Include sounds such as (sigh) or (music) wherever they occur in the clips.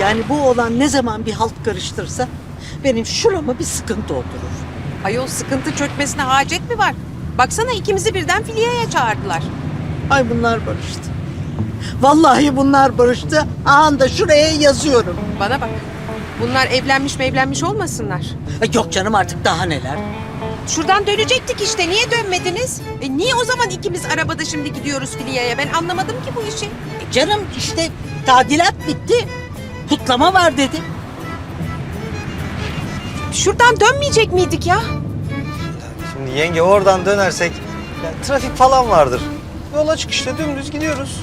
Yani bu olan ne zaman bir halt karıştırsa benim şurama bir sıkıntı oturur. Ayol sıkıntı çökmesine hacet mi var? Baksana ikimizi birden filiyeye çağırdılar. Ay bunlar barıştı. Vallahi bunlar barıştı. Aha da şuraya yazıyorum. Bana bak. Bunlar evlenmiş mevlenmiş olmasınlar. Ay Yok canım artık daha neler. Şuradan dönecektik işte. Niye dönmediniz? E niye o zaman ikimiz arabada şimdi gidiyoruz filiyeye? Ben anlamadım ki bu işi. E Canım işte tadilat bitti. Kutlama var dedi. Şuradan dönmeyecek miydik ya? Şimdi yenge oradan dönersek ya, trafik falan vardır. Yol açık işte dümdüz gidiyoruz.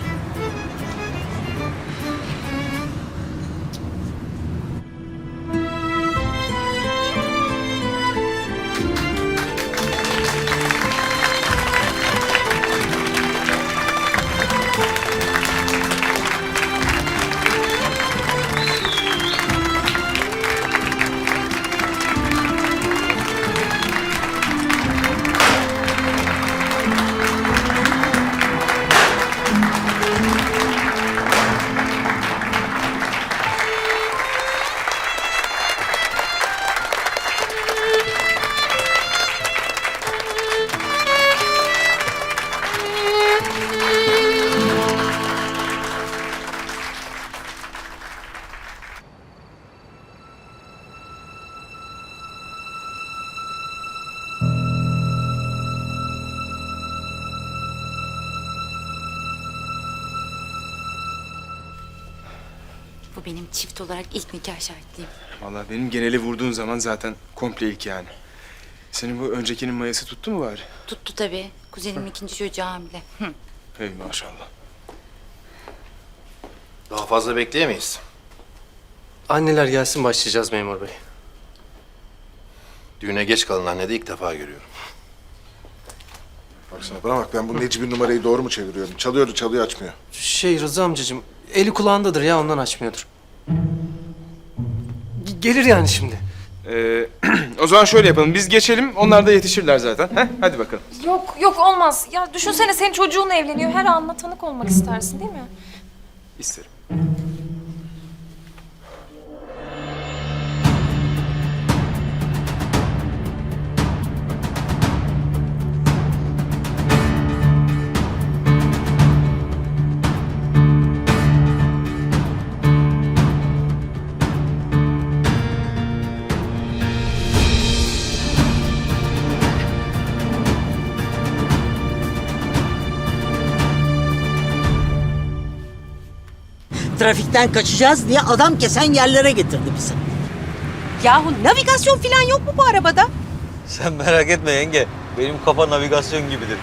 Bu benim çift olarak ilk nikah şahitliğim. Vallahi benim geneli vurduğun zaman zaten komple ilk yani. Senin bu öncekinin mayası tuttu mu bari? Tuttu tabii. Kuzenimin ikinci çocuğu hamile. Hı. Hey maşallah. Daha fazla bekleyemeyiz. Anneler gelsin başlayacağız memur bey. Düğüne geç kalan anne de ilk defa görüyorum. Baksana bana bak ben bu Necip'in numarayı doğru mu çeviriyorum? Çalıyordu çalıyor açmıyor. Şey Rıza amcacığım eli kulağındadır ya ondan açmıyordur. Gelir yani şimdi. Ee, (clears throat) o zaman şöyle yapalım. Biz geçelim. Onlar da yetişirler zaten. Heh, hadi bakalım. Yok yok olmaz. Ya düşünsene senin çocuğun evleniyor. Her anla tanık olmak istersin değil mi? İsterim. Trafikten kaçacağız diye adam kesen yerlere getirdi bizi. Yahu navigasyon falan yok mu bu arabada? Sen merak etme yenge. Benim kafa navigasyon gibidir.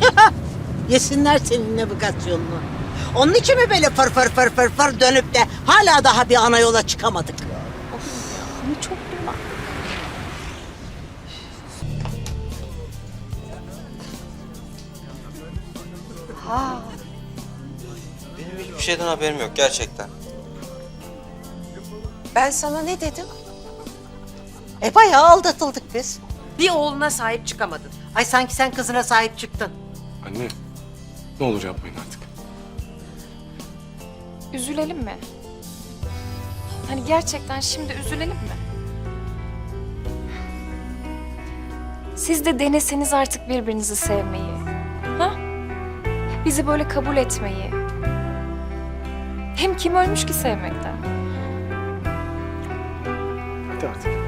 (laughs) Yesinler senin navigasyonunu. Onun için mi böyle fır fır fır fır fır dönüp de hala daha bir ana yola çıkamadık? Ne çok duman. Benim hiçbir şeyden haberim yok gerçekten. Ben sana ne dedim? E bayağı aldatıldık biz. Bir oğluna sahip çıkamadın. Ay sanki sen kızına sahip çıktın. Anne. Ne olur yapmayın artık. Üzülelim mi? Hani gerçekten şimdi üzülelim mi? Siz de deneseniz artık birbirinizi sevmeyi. Ha? Bizi böyle kabul etmeyi. Hem kim ölmüş ki sevmekten? Hadi artık.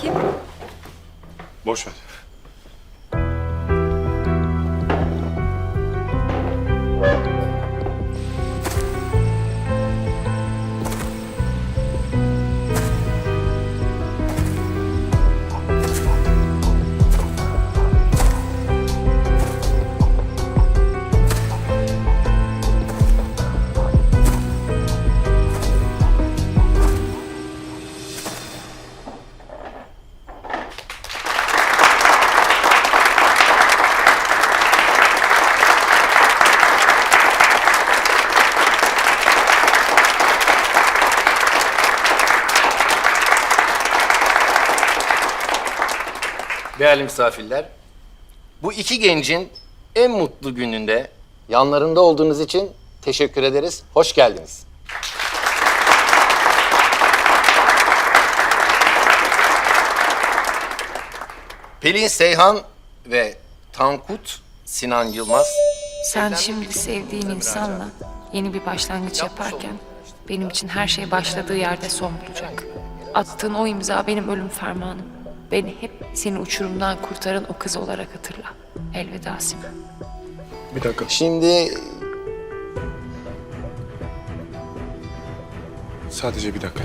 Kim? Boş ver. Değerli misafirler, bu iki gencin en mutlu gününde yanlarında olduğunuz için teşekkür ederiz. Hoş geldiniz. Pelin Seyhan ve Tankut Sinan Yılmaz Sen şimdi sevdiğin insanla yeni bir başlangıç yaparken benim için her şey başladığı yerde son bulacak. Attığın o imza benim ölüm fermanım. Beni hep seni uçurumdan kurtaran o kız olarak hatırla. Elveda Sinan. Bir dakika. Şimdi Sadece bir dakika.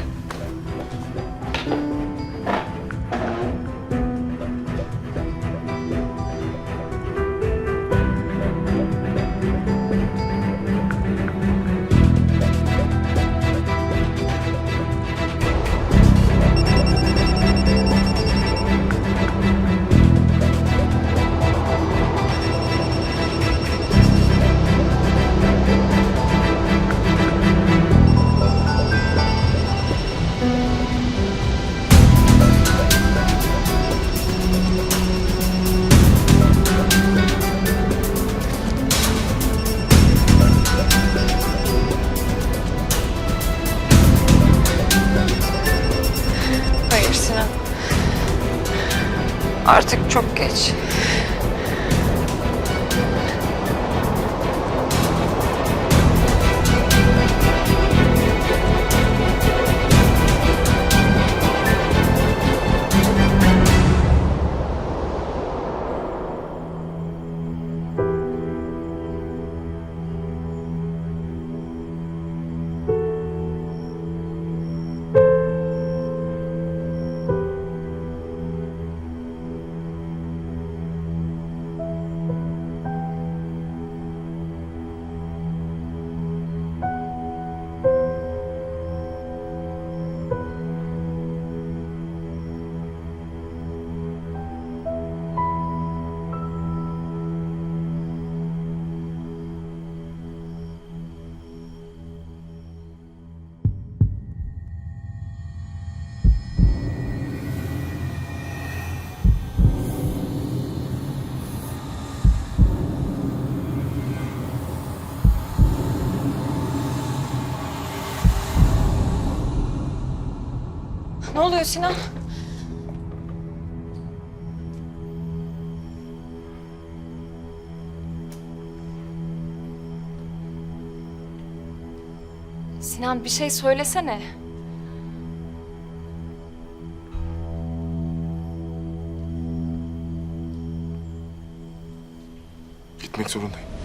Artık çok geç. Ne oluyor Sinan? Sinan bir şey söylesene. Gitmek zorundayım.